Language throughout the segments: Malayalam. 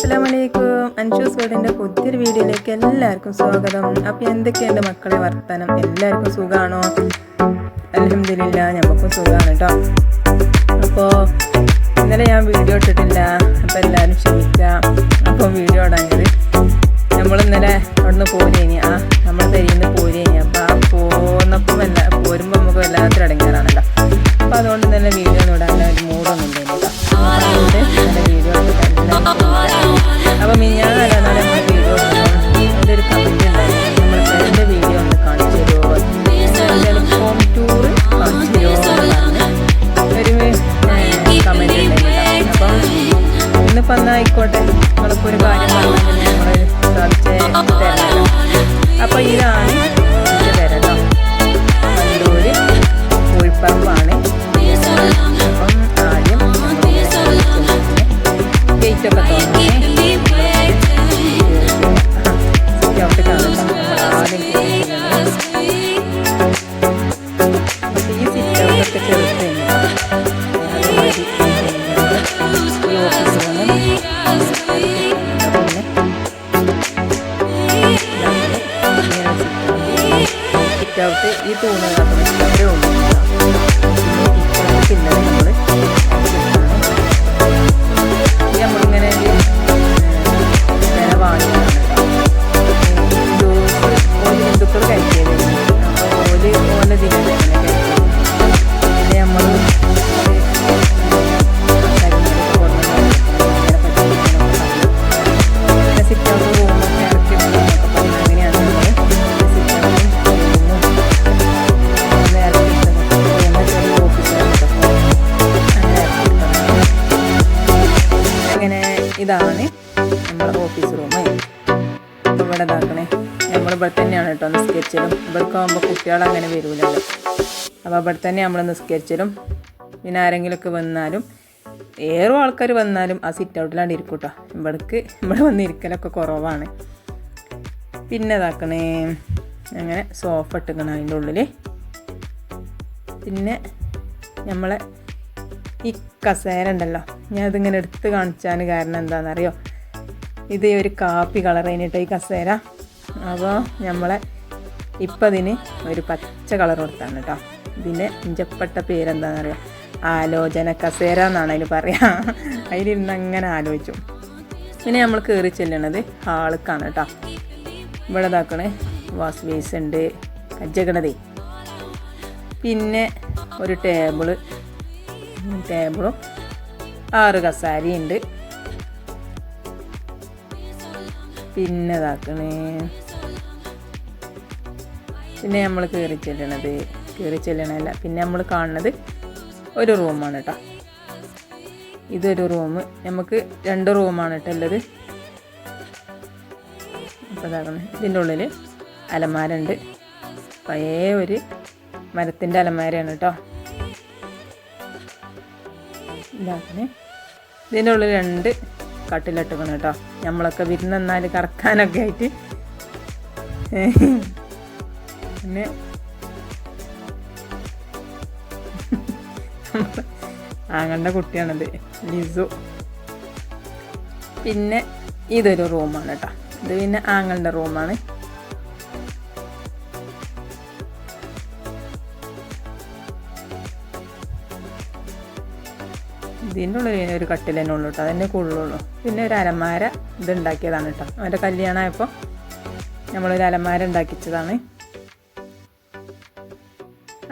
അസ്സലാമലൈക്കും. അൻഷൂസ് വേർഡിന്റെ പുതിയൊരു വീഡിയോയിലേക്ക് എല്ലാവർക്കും സ്വാഗതം. അപ്പോൾ എന്തൊക്കെയുണ്ട് മക്കളെ വർത്തനം? എല്ലാവർക്കും സുഖമാണോ അലഹമില്ല ഞമ്മക്കും സുഖമാണ് കേട്ടോ അപ്പോൾ ഇന്നലെ ഞാൻ വീഡിയോ ഇട്ടിട്ടില്ല. അപ്പോൾ എല്ലാവരും ക്ഷമിക്കുക. അപ്പോൾ വീഡിയോ ഇടാഞ്ഞത്. നമ്മൾ ഇന്നലെ അവിടുന്ന് പോരേനി ആ നമ്മൾ തരിന്ന് പോരേനി അപ്പോൾ ആ പോന്നപ്പോൾ വല്ല പോരുമ്പോൾ നമുക്ക് വല്ലാത്തൊരു അടങ്ങാറാണല്ലോ അപ്പോൾ അതുകൊണ്ട് ഇന്നലെ നമ്മളിപ്പോൾ ഒരു കാര്യം തരാമല്ലോ അപ്പോൾ ഇതാണ് സിറ്റൗട്ട് ഇവിടെ തന്നെയാണ് കേട്ടോ നിസ്കരിച്ചതും. ഇവിടേക്ക് ആകുമ്പോൾ കുട്ടികൾ അങ്ങനെ വരുമല്ലോ അപ്പോൾ അവിടെ തന്നെ നമ്മൾ നിസ്കരിച്ചതും പിന്നെ ആരെങ്കിലുമൊക്കെ വന്നാലും ഏറെ ആൾക്കാർ വന്നാലും ആ സിറ്റ് ഔട്ടിലാണ്ട് ഇരിക്കും കേട്ടോ ഇവിടേക്ക് ഇവിടെ വന്ന് ഇരിക്കലൊക്കെ കുറവാണ്. പിന്നെ ഇതാക്കണേ അങ്ങനെ സോഫ ഇട്ടിക്കണം അതിന്റെ ഉള്ളിൽ പിന്നെ നമ്മളെ ഈ കസേര ഉണ്ടല്ലോ ഞാൻ ഇതിങ്ങനെ എടുത്ത് കാണിച്ചാൻ കാരണം എന്താണെന്നറിയോ? ഇത് ഒരു കാപ്പി കളർ കഴിഞ്ഞിട്ട് ഈ കസേര അപ്പോൾ നമ്മളെ ഇപ്പം അതിന് ഒരു പച്ച കളർ കൊടുത്താണ് കേട്ടോ. ഇതിന്റെ ഇഞ്ചപ്പെട്ട പേരെന്താണെന്നറിയോ ആലോചന കസേര എന്നാണ് അതിന് പറയാ. അതിലിരുന്ന് അങ്ങനെ ആലോചിച്ചു. പിന്നെ നമ്മൾ കയറി ചെല്ലണത് ഹാൾക്കാണ് കേട്ടോ. ഇവിടെ ഇതാക്കണേ വാസ് ബേസ് ഉണ്ട് കജ്ജകണതേ പിന്നെ ഒരു ടേബിൾ ടേബിളും ആറ് കസാരയുണ്ട്. പിന്നെ ഇതാക്കണേ. പിന്നെ നമ്മൾ കയറി ചെല്ലണത്. കയറി ചെല്ലണല്ല പിന്നെ നമ്മൾ കാണുന്നത് ഒരു റൂമാണ് കേട്ടോ ഇതൊരു റൂം. നമുക്ക് രണ്ട് റൂമാണ് കേട്ടോ ഉള്ളത് അപ്പോൾ ഇതാക്കണേ. ഇതിന്റെ ഉള്ളിൽ അലമാര ഉണ്ട് പഴയ ഒരു മരത്തിന്റെ അലമാരയാണ് കേട്ടോ ഇതാക്കണേ. ഇതിന്റെ ഉള്ളിൽ രണ്ട് കട്ടിലിട്ടിക്കണം കേട്ടോ. നമ്മളൊക്കെ വിരുന്ന് എന്നാൽ കറക്കാനൊക്കെ ആയിട്ട്. പിന്നെ ആങ്ങളുടെ കുട്ടിയാണത് ലിസു. പിന്നെ ഇതൊരു റൂമാണ് കേട്ടോ. ഇത് പിന്നെ ആങ്ങളുടെ റൂമാണ്. ഇതിന്റെ ഉള്ളിൽ ഒരു കട്ടിൽ തന്നെ ഉള്ളൂ കേട്ടോ. അതന്നെ കൂടുതലുള്ളൂ പിന്നെ ഒരു അലമാര ഇത് ഉണ്ടാക്കിയതാണ് കേട്ടോ. അവന്റെ കല്യാണമായപ്പോൾ നമ്മളൊരു അലമാര ഉണ്ടാക്കിച്ചതാണ്.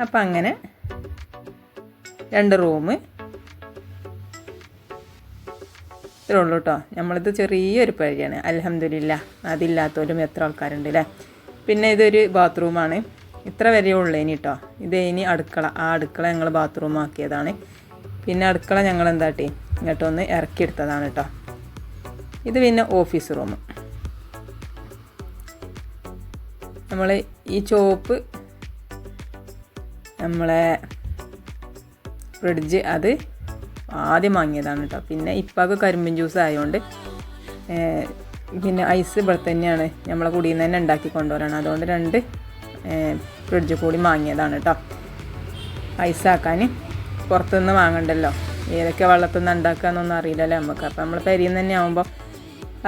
അപ്പം അങ്ങനെ രണ്ട് റൂം ഇത്രേ ഉള്ളൂ കേട്ടോ. നമ്മളിത് ചെറിയൊരു പഴിയാണ് അലഹമില്ല അതില്ലാത്തവരും എത്ര ആൾക്കാരുണ്ട് അല്ലേ പിന്നെ ഇതൊരു ബാത്റൂമാണ്. ഇത്ര വരെ ഉള്ളൂ ഇനി കേട്ടോ. ഇത് ഇനി അടുക്കള ആ അടുക്കള ഞങ്ങൾ ബാത്റൂം ആക്കിയതാണ് പിന്നെ അടുക്കള ഞങ്ങൾ എന്താട്ടി ഇങ്ങോട്ടൊന്ന് ഇറക്കിയെടുത്തതാണ് കേട്ടോ. ഇത് പിന്നെ ഓഫീസ് റൂം. നമ്മൾ ഈ ചോപ്പ് നമ്മളെ ഫ്രിഡ്ജ് അത് ആദ്യം വാങ്ങിയതാണ് കേട്ടോ. പിന്നെ ഇപ്പൊക്കെ കരിമ്പിൻ ജ്യൂസ് ആയതുകൊണ്ട് പിന്നെ ഐസ് ഇവിടെ തന്നെയാണ്. നമ്മളെ കുടിയിൽ നിന്ന് തന്നെ ഉണ്ടാക്കി കൊണ്ടുവരാണ്. അതുകൊണ്ട് രണ്ട് ഫ്രിഡ്ജ് കൂടി വാങ്ങിയതാണ് കേട്ടോ. ഐസാക്കാൻ പുറത്തുനിന്ന് വാങ്ങണ്ടല്ലോ? ഏതൊക്കെ വെള്ളത്തിൽ നിന്ന് ഉണ്ടാക്കാന്നൊന്നും അറിയില്ലല്ലോ നമുക്ക്. അപ്പം നമ്മൾ പരിയിൽ തന്നെ ആകുമ്പോൾ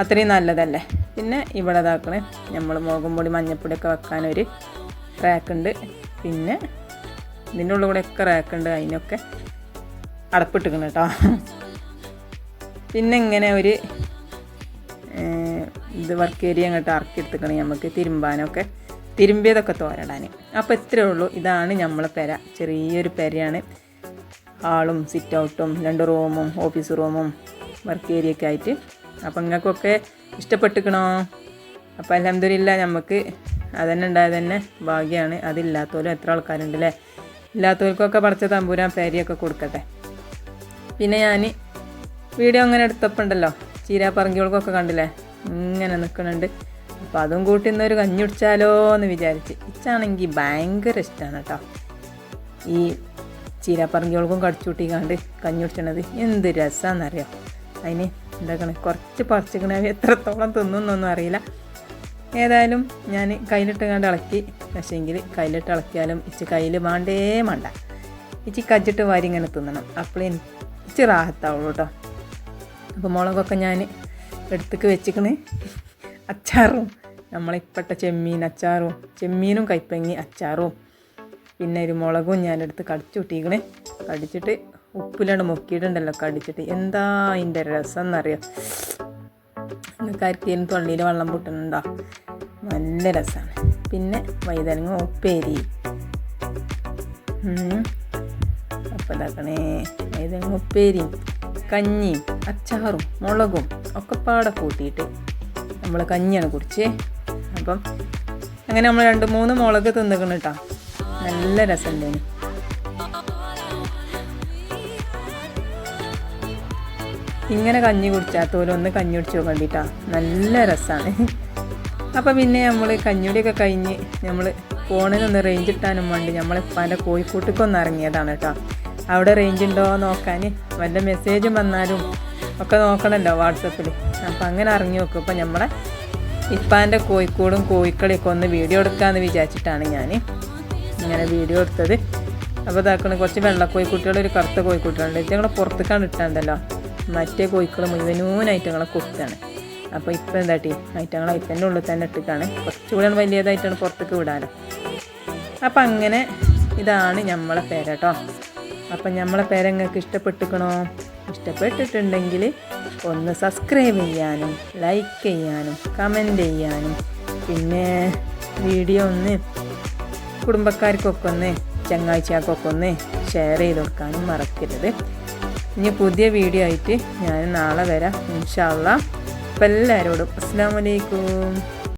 അത്രയും നല്ലതല്ലേ? പിന്നെ ഇവിടെ ഇതാക്കണേ നമ്മൾ മുളകും പൊടി മഞ്ഞപ്പൊടിയൊക്കെ വെക്കാനൊരു റാക്കുണ്ട് പിന്നെ ഇതിന്റെ ഉള്ളിൽ കൂടെ ഒക്കെ റാക്കുണ്ട് അതിനൊക്കെ അടപ്പിട്ടിക്കണം കേട്ടോ. പിന്നെ ഇങ്ങനെ ഒരു ഇത് വർക്ക് ഏരിയ അങ്ങോട്ട് ഇറക്കി എടുത്തിക്കണം നമുക്ക് തിരുമ്പാനൊക്കെ. തിരുമ്പിയതൊക്കെ തോരടാൻ. അപ്പോൾ ഇത്രയേ ഉള്ളൂ. ഇതാണ് നമ്മളെ പെര. ചെറിയൊരു പെരയാണ്. ഹാളും സിറ്റ് ഔട്ടും രണ്ട് റൂമും ഓഫീസ് റൂമും വർക്ക് ഏരിയ ഒക്കെ ആയിട്ട്. അപ്പം നിങ്ങൾക്കൊക്കെ ഇഷ്ടപ്പെട്ടിക്കണോ? അപ്പോൾ അലഹമ്മദില്ല നമുക്ക് അതന്നെ ഉണ്ടായത് തന്നെ ഭാഗ്യമാണ് അതില്ലാത്തവരും എത്ര ആൾക്കാരുണ്ട് അല്ലേ ഇല്ലാത്തവർക്കൊക്കെ പറിച്ച തമ്പൂരാൻ പേരിയൊക്കെ കൊടുക്കട്ടെ. പിന്നെ ഞാൻ വീഡിയോ അങ്ങനെ എടുത്തപ്പോൾ ഉണ്ടല്ലോ ചീരാപ്പറങ്കികൾക്കൊക്കെ കണ്ടില്ലേ? ഇങ്ങനെ നിൽക്കുന്നുണ്ട് അപ്പോൾ അതും കൂട്ടി ഇന്നൊരു കഞ്ഞി കുടിച്ചാലോ എന്ന് വിചാരിച്ച്. ഇച്ചാണെങ്കിൽ ഭയങ്കര ഇഷ്ടമാണ് കേട്ടോ ഈ ചീരാപ്പറങ്കികൾക്കും കടിച്ചുകൂട്ടിക്കാണ്ട് കഞ്ഞി കുടിച്ചണത് എന്ത് രസമാണെന്നറിയാം അതിന് എന്താക്കണേ? കുറച്ച് പറിച്ചിക്കണേ എത്രത്തോളം തിന്നുന്നൊന്നും അറിയില്ല. ഏതായാലും ഞാൻ കയ്യിലിട്ട് കണ്ട് ഇളക്കി. പക്ഷേങ്കിൽ കയ്യിലിട്ട് ഇളക്കിയാലും ഇച്ചി കയ്യിൽ മാണ്ടേ മണ്ട. ഇച്ചി കജ്ജിട്ട് വാരി ഇങ്ങനെ തിന്നണം. അപ്പോൾ ഇച്ചി റാഹത്താവുള്ളൂ കേട്ടോ അപ്പോൾ മുളകൊക്കെ ഞാൻ എടുത്തേക്ക് വെച്ചിക്കണ്. അച്ചാറും നമ്മളിപ്പോഴത്തെ ചെമ്മീൻ അച്ചാറും ചെമ്മീനും കൈപ്പങ്ങി അച്ചാറും പിന്നെ ഒരു മുളകും ഞാനെടുത്ത് കടിച്ചു കൂട്ടിക്കണ് കടിച്ചിട്ട് ഉപ്പിലാണ് മുക്കിയിട്ടുണ്ടല്ലോ കടിച്ചിട്ട്. എന്താ അതിന്റെ രസം എന്നറിയാം കരിക്കേനും തൊള്ളിയിൽ വെള്ളം പൊട്ടുന്നുണ്ടോ നല്ല രസമാണ് പിന്നെ വൈതനങ്ങ ഉപ്പേരി. അപ്പം ഇതാക്കണേ വൈതനങ്ങ ഉപ്പേരിയും കഞ്ഞിയും അച്ചാറും മുളകും ഒക്കെ പാടെ കൂട്ടിയിട്ട് നമ്മൾ കഞ്ഞിയാണ് കുടിച്ചേ. അപ്പം അങ്ങനെ നമ്മൾ രണ്ട് മൂന്ന് മുളക് തിന്നിക്കണം കേട്ടോ നല്ല രസമുണ്ടേന് ഇങ്ങനെ കഞ്ഞി കുടിച്ചാത്തോലും ഒന്ന് കഞ്ഞി കുടിച്ച് നോക്കണ്ടിട്ടാ. നല്ല രസമാണ് അപ്പം പിന്നെ നമ്മൾ കഞ്ഞിയുടെയൊക്കെ കഴിഞ്ഞ് നമ്മൾ ഫോണിലൊന്ന് റേഞ്ച് ഇട്ടാനും വേണ്ടി നമ്മൾ പല കോഴിക്കോട്ടേക്കൊന്ന് ഇറങ്ങിയതാണ് കേട്ടോ. അവിടെ റേഞ്ച് ഉണ്ടോ നോക്കാൻ വല്ല മെസ്സേജും വന്നാലും ഒക്കെ നോക്കണമല്ലോ വാട്സപ്പിൽ അപ്പം അങ്ങനെ ഇറങ്ങി നോക്കും. അപ്പം നമ്മളെ ഇപ്പാന്റെ കോഴിക്കോടും കോഴിക്കളിയൊക്കെ ഒന്ന് വീഡിയോ എടുക്കാമെന്ന് വിചാരിച്ചിട്ടാണ് ഞാൻ ഇങ്ങനെ വീഡിയോ എടുത്തത്. അപ്പോൾ ഇതാക്കണം കുറച്ച് വെള്ളക്കോഴിക്കുട്ടികൾ ഒരു കറുത്ത കോഴിക്കുട്ടികളുണ്ട് ഞങ്ങൾ പുറത്തേക്കാണ് ഇട്ടാണ്ടല്ലോ. മറ്റേ കോഴിക്കൾ മുഴുവനൂനായിട്ട് ഞങ്ങളെ കൊടുത്താണ്. അപ്പോൾ ഇപ്പം എന്താട്ടി ഐറ്റങ്ങൾ ഐറ്റന്റെ ഉള്ളിൽ തന്നെ ഇട്ടിട്ടാണ് കുറച്ചുകൂടെ വലിയതായിട്ടാണ് പുറത്തേക്ക് വിടാലോ അപ്പം അങ്ങനെ ഇതാണ് നമ്മളെ പേര കേട്ടോ അപ്പം നമ്മളെ പേര നിങ്ങൾക്ക് ഇഷ്ടപ്പെട്ടിക്കണോ ഇഷ്ടപ്പെട്ടിട്ടുണ്ടെങ്കിൽ ഒന്ന് സബ്സ്ക്രൈബ് ചെയ്യാനും ലൈക്ക് ചെയ്യാനും കമന്റ് ചെയ്യാനും. പിന്നെ വീഡിയോ ഒന്ന് കുടുംബക്കാർക്കൊക്കെ ഒന്ന് ചങ്ങാഴ്ചക്കൊക്കെ ഒന്ന് ഷെയർ ചെയ്ത് കൊടുക്കാനും മറക്കരുത്. ഇനി പുതിയ വീഡിയോ ആയിട്ട് ഞാൻ നാളെ വരാം. ഇൻഷാല്ല അപ്പം എല്ലാവരോടും അസ്സാം വലൈക്കും